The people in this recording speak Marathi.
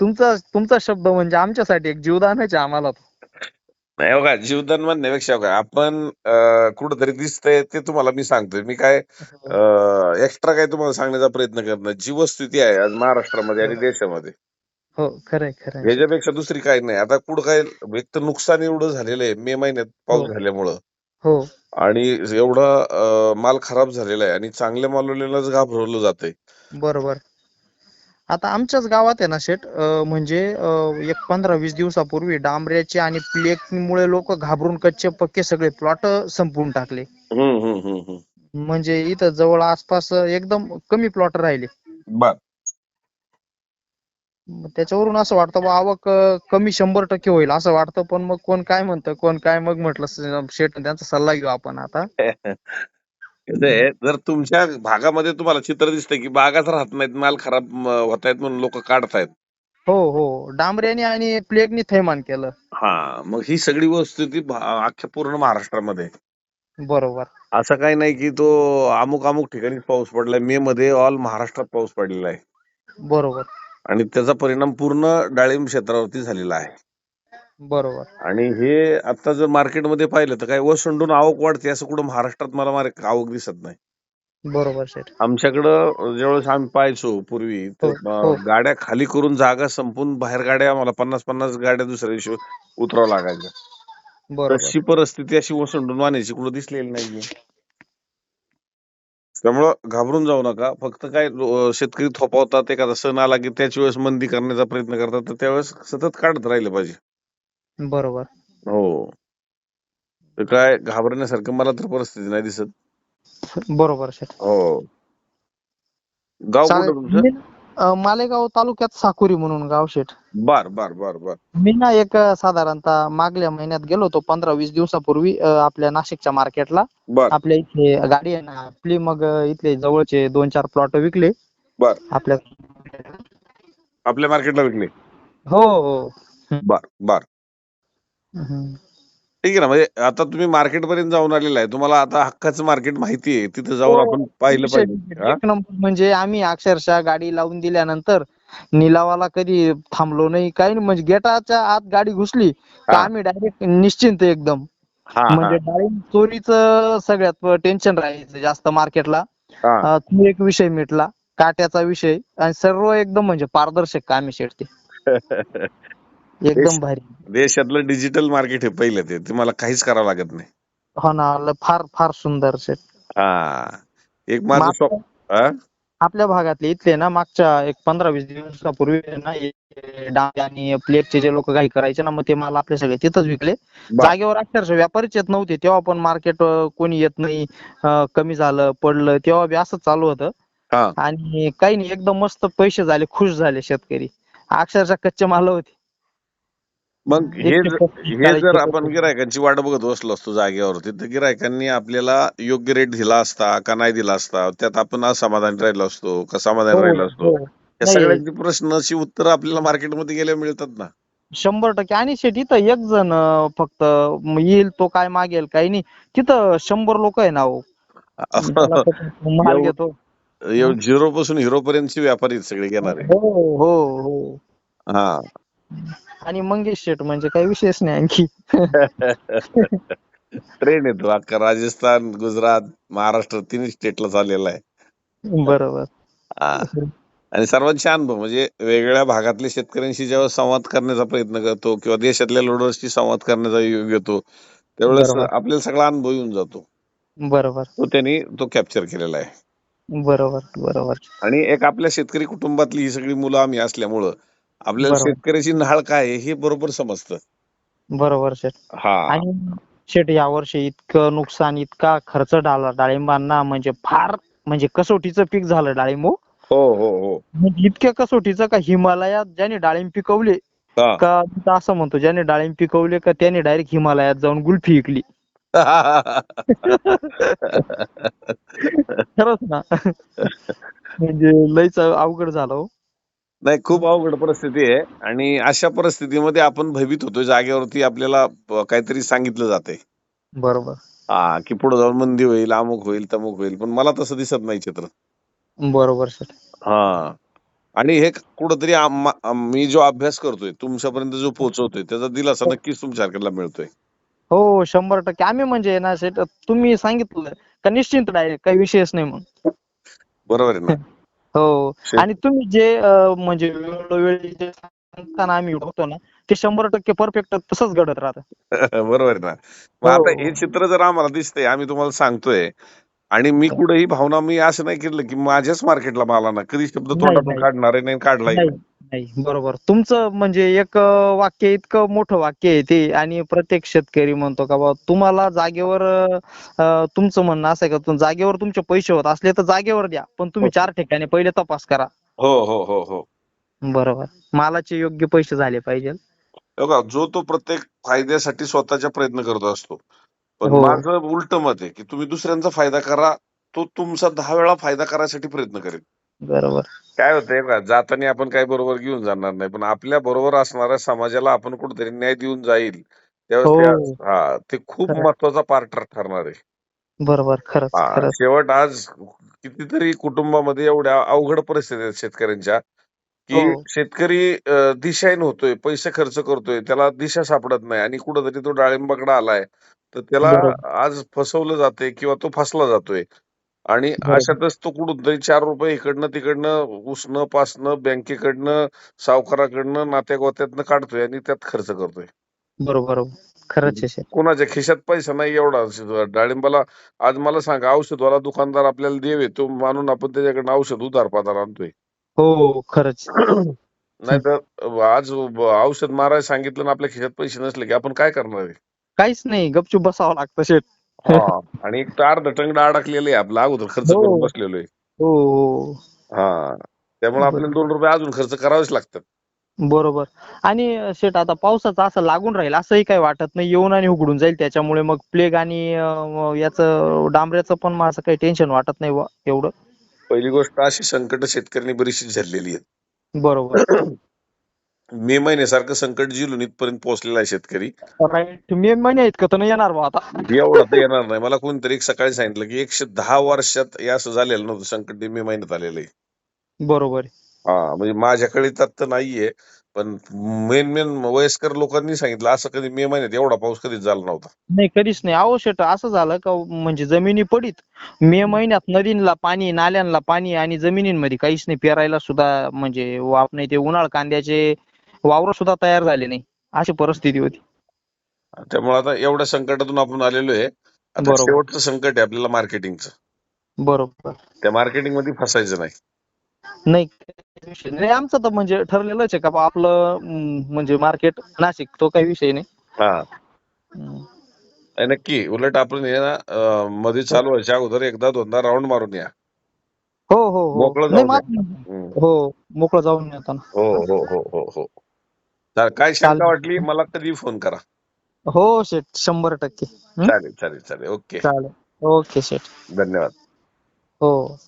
तुमचा तुमचा शब्द म्हणजे आमच्यासाठी एक जीवदानच आहे आम्हाला? तो. नाही बघा जीवदान म्हणण्यापेक्षा बघा आपण कुठंतरी दिसतंय ते तुम्हाला मी सांगतोय. मी काय एक्स्ट्रा काय तुम्हाला सांगण्याचा प्रयत्न करत नाही जी वस्तुस्थिती आहे आज महाराष्ट्रामध्ये आणि देशामध्ये. हो खरंय खरंय. ह्याच्यापेक्षा दुसरी काही नाही. आता कुठं काय एक तर नुकसान एवढं झालेलं आहे मे महिन्यात पाऊस हो. झाल्यामुळं. हो. आणि एवढा माल खराब झालेला आहे आणि चांगल्या मालवलेलाच घाबरवलं जातंय. बरोबर. आता आमच्याच गावात आहे ना शेठ अं, म्हणजे एक पंधरा वीस दिवसापूर्वी डांबऱ्याचे आणि प्लेगमुळे लोक घाबरून कच्चे पक्के सगळे प्लॉट संपवून टाकले. म्हणजे इथं जवळ आसपास एकदम कमी प्लॉट राहिले. त्याच्यावरून असं वाटतं बा आवक कमी शंभर टक्के होईल असं वाटतं पण मग कोण काय म्हणतं कोण काय मग म्हटलं शेठ त्यांचा सल्ला घेऊ आपण आता. कसं आहे, जर तुमच्या भागामध्ये तुम्हाला चित्र दिसतंय की बागाच राहत नाहीत माल खराब होत आहेत म्हणून लोक काढतायत. हो हो. डांबऱ्याने आणि प्लेगने थैमान केलं. हा. मग ही सगळी वस्तुस्थिती भा- अख्ख्या पूर्ण महाराष्ट्रामध्ये. आहे. बरोबर. असं काही नाही की तो अमुक अमुक ठिकाणी पाऊस पडलाय. मे मध्ये ऑल महाराष्ट्रात पाऊस पडलेला आहे. बरोबर. आणि त्याचा परिणाम पूर्ण डाळिंब क्षेत्रावरती झालेला आहे. बरोबर. आणि हे आता जर मार्केटमध्ये पाहिलं तर काय ओसंडून आवक वाढते असं कुठं महाराष्ट्रात मला मार- आवक दिसत नाही. बरोबर शेठ. आमच्याकडं ज्यावेळेस आम्ही पाहायचो पूर्वी तर, हो, अं, हो. गाड्या खाली करून जागा संपून बाहेर गाड्या आम्हाला पन्नास पन्नास गाड्या दुसऱ्या दिवशी उतरावं लागायच्या बरोबर. तशी परिस्थिती अशी ओसंडून वाहण्याची कुठं दिसलेली नाहीये. त्यामुळं घाबरून जाऊ नका. फक्त काय अं, शेतकरी थोपवतात एखादा सण आला की त्याच वेळेस मंदी करण्याचा प्रयत्न करतात तर त्यावेळेस सतत काढत राहिले पाहिजे. बरोबर. हो. तर काय घाबरण्यासारखं मला तर परिस्थिती नाही दिसत. बरोबर शेठ. हो. गाव चालेल. कुठं तुमचं? मी, अं, मालेगाव तालुक्यात साकुरी म्हणून गाव शेठ. बर बर बर बर. मी ना एक अं, साधारणतः मागल्या महिन्यात गेलो होतो पंधरा वीस दिवसापूर्वी अं, आपल्या नाशिकच्या मार्केटला. बर. आपल्या इथे गाडी आहे ना आपली मग अं, इथले जवळचे दोन चार प्लॉट विकले. बर. आपल्या आपल्या मार्केटला विकले? हो हो. बर बर. ठीक आहे ना म्हणजे आता तुम्ही मार्केट पर्यंत जाऊन आलेला आहे. तुम्हाला आता हक्काचं मार्केट माहिती आहे. तिथे जाऊन हो, आपण पाहिलं विषय पाहिजे. हा? एक नंबर म्हणजे आम्ही अक्षरशः गाडी लावून दिल्यानंतर निलावाला कधी थांबलो नाही. काही नाही म्हणजे गेटाच्या आत गाडी घुसली तर हा. आम्ही डायरेक्ट निश्चिंत एकदम. हा म्हणजे हा डाळिंब चोरीचं सगळ्यात टेन्शन राहायचं जास्त मार्केटला हा. तो एक विषय मिटला. काट्याचा विषय. आणि सर्व एकदम म्हणजे पारदर्शक काम आहे शेट ते एकदम भारी. देशातलं डिजिटल मार्केट हे पहिलं ते. तुम्हाला काहीच करावं लागत नाही. हो ना फार फार सुंदर शेट हा. एक माझं मागच्या- स्वप्न हा? आपल्या भागातले इथले ना मागच्या एक पंधरा वीस दिवसापूर्वी ना हे डाळ आणि प्लेटचे जे लोक काही करायचे ना मग ते माल आपले सगळे तिथंच विकले. जागेवर अक्षरशः व्यापारीच येत नव्हते. तेव्हा पण मार्केट कोणी येत नाही अं, कमी झालं पडलं तेव्हा बी असंच चालू होतं. हा. आणि काही नाही एकदम मस्त पैसे झाले खुश झाले शेतकरी. अक्षरशः कच्चे माल होते. मग हे ज- हे जर आपण. गिरायकांची वाट बघत बसलो असतो जागेवरती तर गिरायकांनी आपल्याला योग्य रेट दिला असता का नाही दिला असता त्यात आपण असमाधानी राहिलो असतो का समाधानी हो, राहिलो असतो? हो. या नाही. सगळ्यांची प्रश्नाची उत्तर आपल्याला मार्केटमध्ये गेल्या मिळतात ना. शंभर टक्के. आणि शेट इथं एक जण अं, फक्त म- येईल तो काय मागेल काही नाही तिथं शंभर लोक आहे ना हो. त्याला फक्त माल एवढं- घेतो. झिरो पासून हिरो पर्यंतचे व्यापारी आहेत सगळे घेणारे. हो हो हो. हा. आणि मंगेश शेट म्हणजे काही विशेष नाही आणखी. ट्रेन येतो अख्खा राजस्थान गुजरात महाराष्ट्र तिन्ही स्टेटला चाललेला आहे. बरोबर. आणि सर्वांचे अनुभव म्हणजे वेगवेगळ्या भागातल्या शेतकऱ्यांशी जेव्हा संवाद करण्याचा प्रयत्न करतो किंवा देशातल्या लोडर्सशी संवाद करण्याचा योग येतो त्यावेळेस बरोबर. आपल्याला सगळा अनुभव येऊन जातो. बरोबर. तो त्यांनी तो कॅप्चर केलेला आहे. बरोबर बरोबर. आणि एक आपल्या शेतकरी कुटुंबातली ही सगळी मुलं आम्ही असल्यामुळं आपल्याला बरोबर. शेतकऱ्याची नाळ काय आहे हे बरोबर समजतं बरोबर हा आणि शेट या वर्षी इतकं नुकसान इतका खर्च झाला डाळिंबांना म्हणजे फार म्हणजे कसोटीचं पीक झालं डाळिंब हो. हो हो हो म्हणजे इतक्या कसोटीचं का हिमालयात ज्याने डाळिंब पिकवले हा. का तिथं असं म्हणतो ज्याने डाळिंब पिकवले का त्याने डायरेक्ट हिमालयात जाऊन गुल्फी विकली खरंच ना म्हणजे लयच अवघड झालं हो नाही खूप अवघड परिस्थिती आहे आणि अशा परिस्थितीमध्ये आपण भयभीत होतो. जागेवरती आपल्याला प- काहीतरी सांगितलं जाते बरोबर. हा की पुढे जाऊन मंदी होईल अमुक होईल तमुक होईल पण मला तसं दिसत नाही चित्र. बरोबर सर. हा. आणि हे कुठंतरी आम्हा- आम- मी जो अभ्यास करतोय तुमच्यापर्यंत जो पोहोचवतोय त्याचा दिलासा नक्कीच तुमच्यासारख्याला मिळतोय. हो शंभर टक्के. आम्ही म्हणजे ना शेट तुम्ही सांगितलं का निश्चिंत डायरेक्ट काही विषयच नाही मग बरोबर आहे ना. हो. आणि तुम्ही जे अं, म्हणजे वेळोवेळी जे सांगताना आम्ही बघतो ना ते शंभर टक्के परफेक्ट तसंच घडत राहतं. बरोबर आहे ना. मग हो. आता हे चित्र जर आम्हाला दिसतंय आम्ही तुम्हाला सांगतोय आणि मी कुठेही भावना मी असं नाही केलं की माझ्याच मार्केटला माला ना कधी शब्द नाही, तोंडातून नाही. काढणार नाही काढलाही नाही. नाही बरोबर. तुमचं म्हणजे एक वाक्य इतकं मोठं वाक्य आहे ते आणि प्रत्येक शेतकरी म्हणतो का बाबा तुम्हाला जागेवर अं, तुमचं म्हणणं असं आहे का तुम- जागेवर तुमचे पैसे होत असले तर जागेवर द्या पण तुम्ही चार ठिकाणी पहिले तपास करा. हो हो हो हो. बरोबर. मालाचे योग्य पैसे झाले पाहिजे. बघा जो तो प्रत्येक फायद्यासाठी स्वतःचा प्रयत्न करत असतो. पण हो. माझं उलट मत आहे की तुम्ही दुसऱ्यांचा फायदा करा तो तुमचा दहा वेळा फायदा करायसाठी प्रयत्न करेल. बरोबर काय होतंय का जाताना आपण काही बरोबर घेऊन जाणार नाही पण आपल्या बरोबर असणाऱ्या समाजाला आपण कुठेतरी न्याय देऊन जाईल त्यावेळेस ते हो. हा ते खूप खरं. महत्त्वाचा पार्ट ठरणार आहे बरोबर खरंच हा, खरंच शेवट आज कितीतरी कुटुंबामध्ये एवढ्या अवघड परिस्थिती आहेत शेतकऱ्यांच्या की हो. शेतकरी अं, दिशाहीन होतोय पैसे खर्च करतोय त्याला दिशा सापडत नाही आणि कुठंतरी तो डाळिंबाकडे आलाय तर त्याला बरोबर. आज फसवलं जाते किंवा तो फसला जातोय आणि. अशातच तो कुठून चार रुपये इकडनं तिकडनं उसनं पासनं बँकेकडनं सावकाराकडनं नात्यागोत्यातनं काढतोय आणि त्यात खर्च करतोय बरोबर खरंच आहे. कोणाच्या खिशात पैसा नाही एवढा डाळिंबाला आज मला सांगा औषधवाला दुकानदार आपल्याला देवे तो मानून आपण त्याच्याकडनं औषध उधार पाधार आणतोय हो खरंच नाहीतर आज औषध मारायला सांगितलं ना आपल्या खिशात पैसे नसले की आपण काय करणार आहे काहीच नाही गपचूप बसावं लागतं हा. आणि एक तर अर्ध टंगडा अडकलेलं आहे आपला अगोदर खर्च हो. करून बसलेलो आहे. हो हो. हा. त्यामुळे आपल्याला दोन रुपये अजून खर्च करावेच लागतात. बरोबर. आणि शेट आता पावसाचं असं लागून राहील असंही काही वाटत नाही. येऊन आणि उघडून जाईल त्याच्यामुळे मग प्लेग आणि अं, याचं डांबऱ्याचं पण मला असं काही टेन्शन वाटत नाही बुवा एवढं. पहिली गोष्ट अशी संकट शेतकऱ्यांनी बरीचशी झेललेली आहेत. बरोबर. मे महिन्यासारखं संकट जिलून इथपर्यंत पोहोचलेला आहे शेतकरी. मे महिने इतकं येणार आता. एवढा तर येणार नाही. मला कोणतरी एक सकाळी सांगितलं की एकशे दहा वर्षात हे असं झालेलं नव्हतं. संकट मे महिन्यात आलेलं आहे. बरोबर हा म्हणजे माझ्याकडे तर तर नाहीये. पण मेन मेन वयस्कर लोकांनी सांगितलं असं कधी मे महिन्यात एवढा पाऊस कधीच झाला नव्हता. नाही कधीच नाही. अहो शेट असं झालं का म्हणजे जमिनी पडीत. मे महिन्यात नदींना पाणी नाल्यांना पाणी आणि जमिनींमध्ये काहीच नाही. पेरायला सुद्धा म्हणजे वाप नाही. ते उन्हाळ कांद्याचे वावर सुद्धा तयार झाले नाही. अशी परिस्थिती होती. त्यामुळे आता एवढ्या संकटातून आपण आलेलो आहे आता बरोबर. शेवटचं संकट आहे आपल्याला मार्केटिंगचं बरोबर. त्या मार्केटिंगमध्ये फसायचं नाही. नाही काही विषय नाही. आमचं तर म्हणजे ठरलेलंच आहे का बा आपलं अं, म्हणजे मार्केट नाशिक तो काही विषय नाही. हा. हम्म. नाही, नक्की. उलट आपण हे ना अं, मध्ये चालू व्हायच्या अगोदर एकदा दोनदा राऊंड मारून या. हो हो हो. मोकळं नाही हम्म. हो मोकळं जाऊन येताना हो हो हो हो हो. चालेल. काय शंका. वाटली मला कधी फोन करा. हो शेठ शंभर टक्के? चालेल चालेल चालेल. ओके. चालेल. ओके शेठ. धन्यवाद. हो.